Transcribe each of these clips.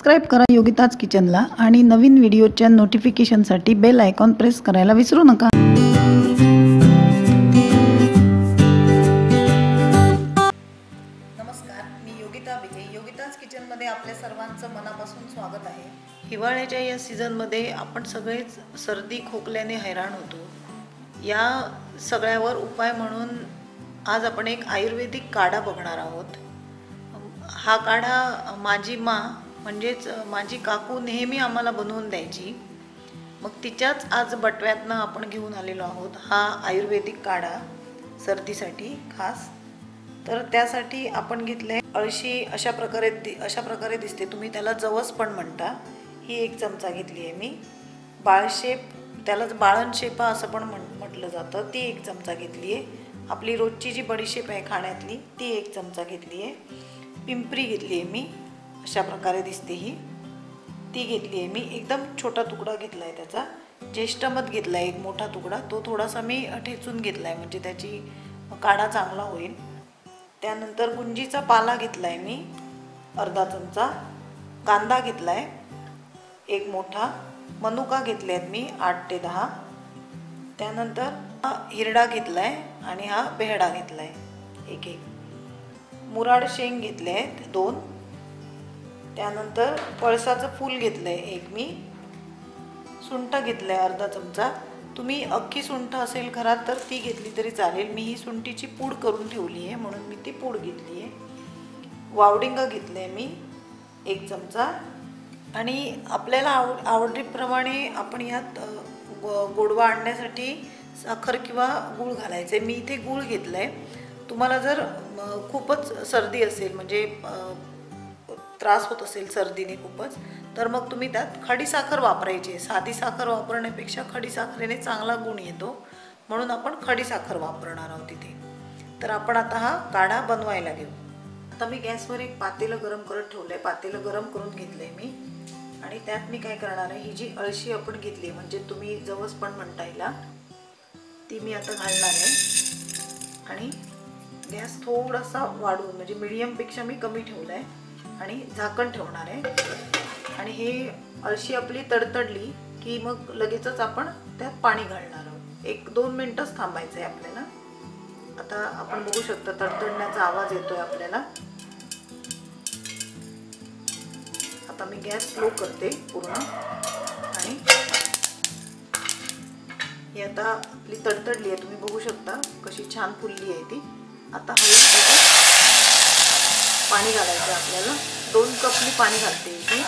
Subscribe करा योगिताज किचनला आणि नवीन व्हिडिओच्या नोटिफिकेशनसाठी बेल आयकॉन प्रेस करायला विसरू नका. नमस्कार मी योगिता विजय योगिताज किचनमध्ये आपल्या सर्वांचं मनापासून स्वागत आहे. हिवाळ्याच्या या सीझनमध्ये आपण सगळेच सर्दी खोकल्याने हैराण होतो. या सगळ्यावर उपाय म्हणून आज आपण एक आयुर्वेदिक काढा बघणार आहोत. हा काढा माझी मा म्हणजेच माझी काकू नेहमी आम्हाला बनवून द्यायची. मग तिच्याच आज बटव्यातनं आपण घेऊन आलेलो आहोत. हा आयुर्वेदिक काढा सर्दीसाठी खास. तर त्यासाठी आपण घेतले अळशी अशा प्रकारे दि अशा प्रकारे दिसते. तुम्ही त्याला जवस पण म्हणता. ही एक चमचा घेतली आहे मी. बाळशेप त्यालाच बाळणशेपा असं पण म्हण म्हटलं जातं. ती एक चमचा घेतली आहे. आपली रोजची जी बडीशेप आहे खाण्यातली ती एक चमचा घेतली आहे. पिंपरी घेतली आहे मी. अशा प्रकारे दिसते ही. ती घेतली आहे मी. एकदम छोटा तुकडा घेतला आहे त्याचा. ज्येष्ठमध घेतला आहे एक मोठा तुकडा. तो थोडासा मी ठेचून घेतला आहे म्हणजे त्याची काढा चांगला होईल. त्यानंतर गुंजीचा पाला घेतला आहे मी. अर्धा चमचा. कांदा घेतला आहे एक मोठा. मनुका घेतले आहेत मी आठ ते दहा. त्यानंतर हा हिरडा घेतला आहे आणि हा बेहडा घेतला आहे एक एक. मुराड शेंग घेतले आहेत दोन. त्यानंतर पळसाचं फूल घेतलं आहे एक मी. सुंठ घेतलं आहे अर्धा चमचा. तुम्ही अख्खी सुंठ असेल घरात तर ती घेतली तरी चालेल. मी ही सुंठीची पूड करून ठेवली आहे म्हणून मी ती पूड घेतली आहे. वावडिंग घेतलं आहे मी एक चमचा. आणि आपल्याला आव आवडीप्रमाणे आपण यात गोडवा आणण्यासाठी साखर किंवा गूळ घालायचं आहे मी इथे गूळ घेतलं आहे तुम्हाला जर खूपच सर्दी असेल म्हणजे त्रास होत असेल सर्दीने खूपच तर मग तुम्ही त्यात खडीसाखर वापरायची साधी साखर वापरण्यापेक्षा खडीसाखरेने चांगला गुण येतो. म्हणून आपण खडीसाखर वापरणार आहोत तिथे तर आपण आता हा काढा बनवायला घेऊ. आता मी गॅसवर एक पातेलं गरम करत ठेवलं आहे पातेलं गरम करून घेतलं आहे मी. आणि त्यात मी काय करणार आहे ही जी अळशी आपण घेतली म्हणजे तुम्ही जवस पण म्हणता येईल ती मी आता घालणार आहे. आणि गॅस थोडासा वाढवून म्हणजे मिडियमपेक्षा मी कमी ठेवला आहे आणि झाकण ठेवणार आहे. आणि हे अळशी आपली तडतडली की मग लगेचच आपण त्यात पाणी घालणार आहोत. एक दोन मिनटंच थांबायचं आहे आपल्याला. आता आपण बघू शकतो तडतडण्याचा आवाज येतोय आपल्याला. आता मी गॅस स्लो करते पूर्ण. आणि ही आता आपली तडतडली आहे. तुम्ही बघू शकता कशी छान फुलली आहे ती. आता हळू पाणी घालायचं आपल्याला. दोन कप मी पाणी घालते इथे.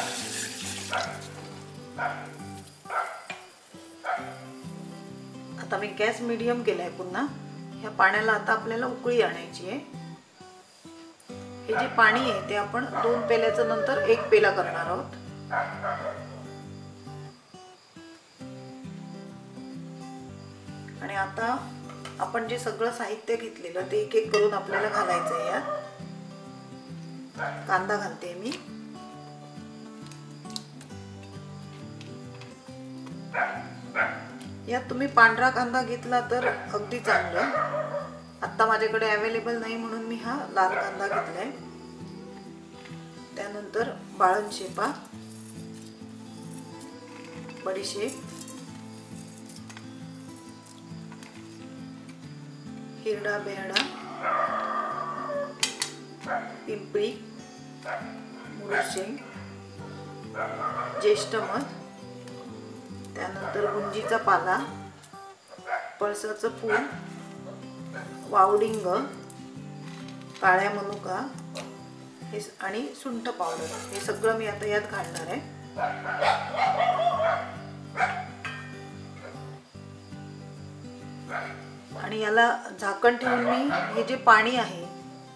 आता मी गॅस मिडियम केलाय पुन्हा. ह्या पाण्याला आता आपल्याला उकळी आणायची आहे. हे जे पाणी आहे ते आपण दोन पेल्याचं नंतर एक पेला करणार आहोत. आणि आता आपण जे सगळं साहित्य घेतलेलं ते एक एक करून आपल्याला घालायचं आहे यात. कांदा घालते मी. यात तुम्ही पांढरा कांदा घेतला तर अगदी चांगलं. आत्ता माझ्याकडे अवेलेबल नाही म्हणून मी हा लाल कांदा घेतलाय. त्यानंतर बाळण शेपा. बडीशेप. हिरडा बेहडा पिंपळी मुरुशेंग ज्येष्ठ मध त्यानंतर गुंजीचा पाला पळसाचं फूल वावडिंग काळ्या मनुका हे आणि सुंठ पावडर. हे सगळं मी आता यात घालणार आहे. आणि याला झाकण ठेवून मी हे जे पाणी आहे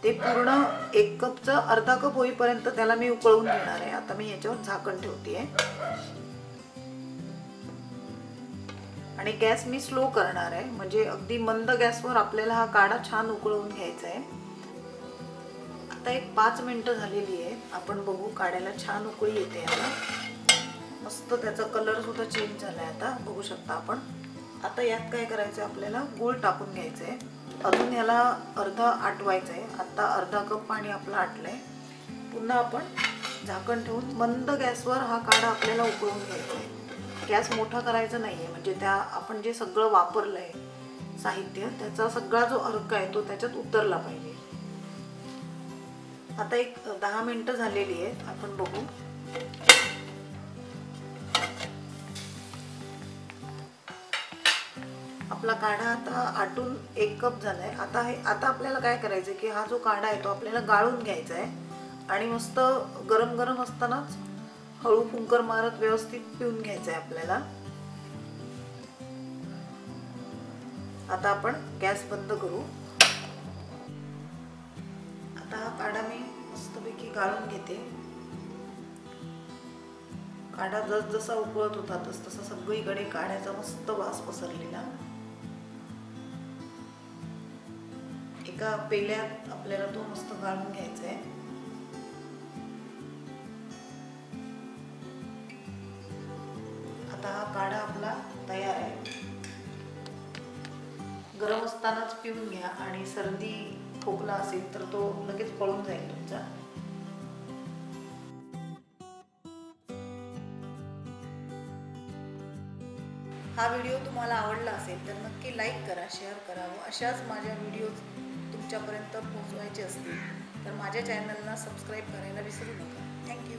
ते पूर्ण एक कपचं अर्धा कप होईपर्यंत त्याला मी उकळून घेणार आहे. आता मी याच्यावर झाकण ठेवते आणि गॅस मी स्लो करणार आहे. म्हणजे अगदी मंद गॅसवर आपल्याला हा काढा छान उकळवून घ्यायचा आहे. आता एक पाच मिनटं झालेली आहे आपण बघू काढ्याला छान उकळी येते आता. मस्त त्याचा कलर सुद्धा चेंज झाला आहे आता. बघू शकता आपण. आता यात काय करायचं आहे आपल्याला? गूळ टाकून घ्यायचं आहे अजून याला अर्धा आटवायचं आहे आत्ता अर्धा कप पाणी आपलं आटलं आहे पुन्हा आपण झाकण ठेवून मंद गॅसवर हा काढा आपल्याला उकळून घ्यायचा आहे. गॅस मोठा करायचा नाही आहे म्हणजे त्या आपण जे सगळं वापरलं आहे साहित्य त्याचा सगळा जो अर्क आहे तो त्याच्यात उतरला पाहिजे. आता एक दहा मिनटं झालेली आहेत. आपण बघू. आपला काढा आता आटून एक कप झालाय. आता हे आता आपल्याला काय करायचं की हा जो काढा आहे तो आपल्याला गाळून घ्यायचा आहे आणि मस्त गरम गरम असतानाच हळू फुंकर मारत व्यवस्थित पिऊन घ्यायचं आहे आपल्याला. आता आपण गॅस बंद करू. आता हा काढा मी मस्तपैकी गाळून घेते. काढा जसजसा उकळत होता तस तसा सगळीकडे काढ्याचा मस्त वास पसरलेला. एका पेल्यात आपल्याला तो मस्त गाळून घ्यायचा आहे आता हा काढा आपला तयार आहे. गरम असतानाच पिऊन घ्या आणि सर्दी खोकला असेल तर तो लगेच पळून जाईल तुमचा. हा व्हिडिओ तुम्हाला आवडला असेल तर नक्की लाईक करा शेअर करा व अशाच माझ्या व्हिडिओ तुमच्यापर्यंत पोहोचवायचे असतील तर माझ्या चॅनलला सबस्क्राईब करायला विसरू नका. थँक्यू